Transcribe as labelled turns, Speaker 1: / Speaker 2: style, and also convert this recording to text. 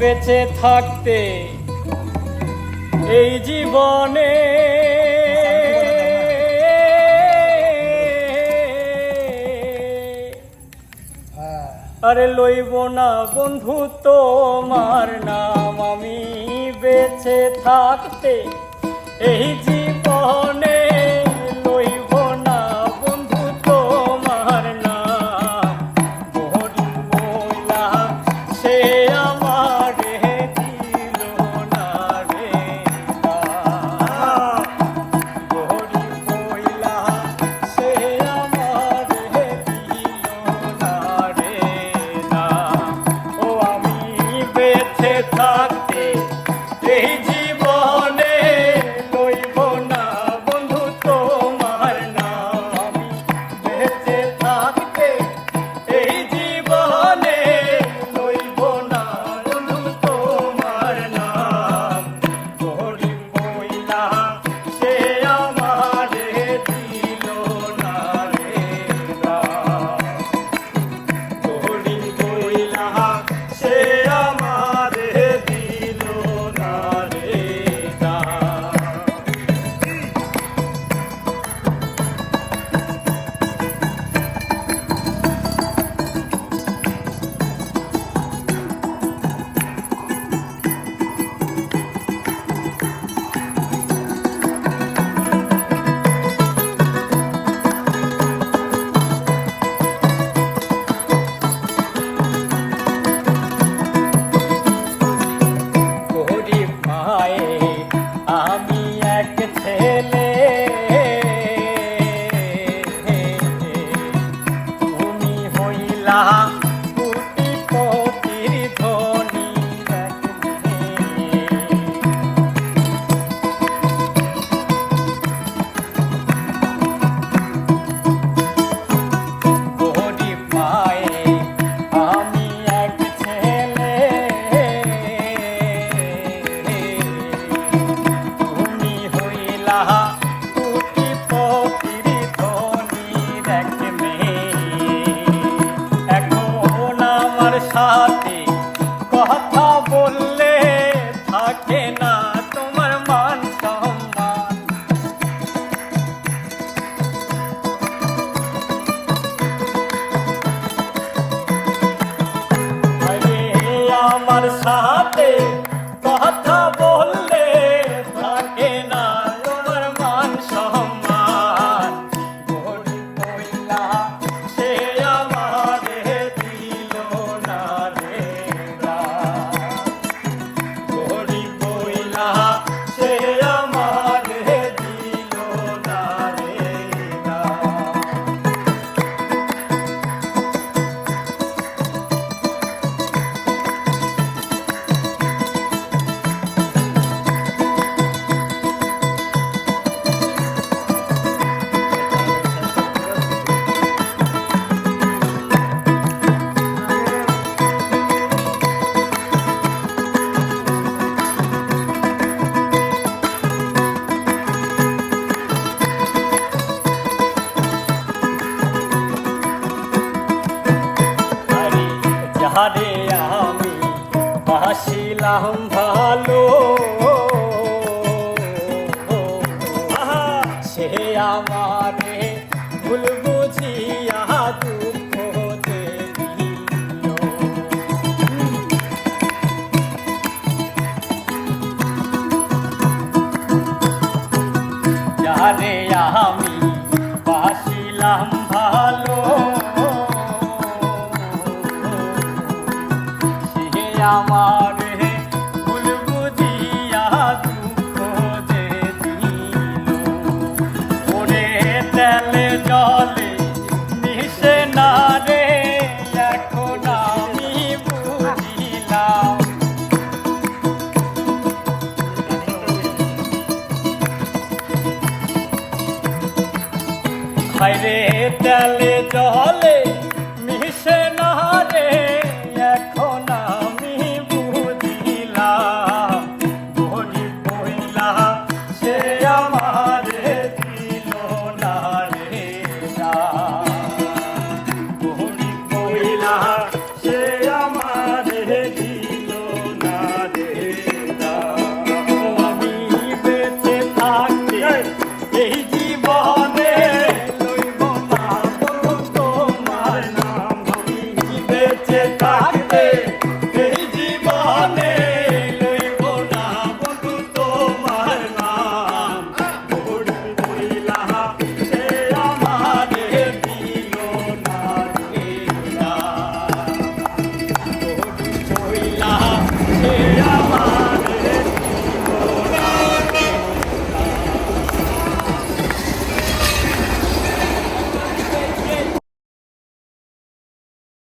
Speaker 1: বেঁচে থাকতে এই জীবনে। আরে লইব না বন্ধু, তোমার নাম আমি বেঁচে থাকতে এই জীবনে। head সারা আসিলাম ভালো। সে আমার ভুল বুঝিয়া দুঃখ যারে আমি বাসিলাম ভালো। বাইরে তেলে জলে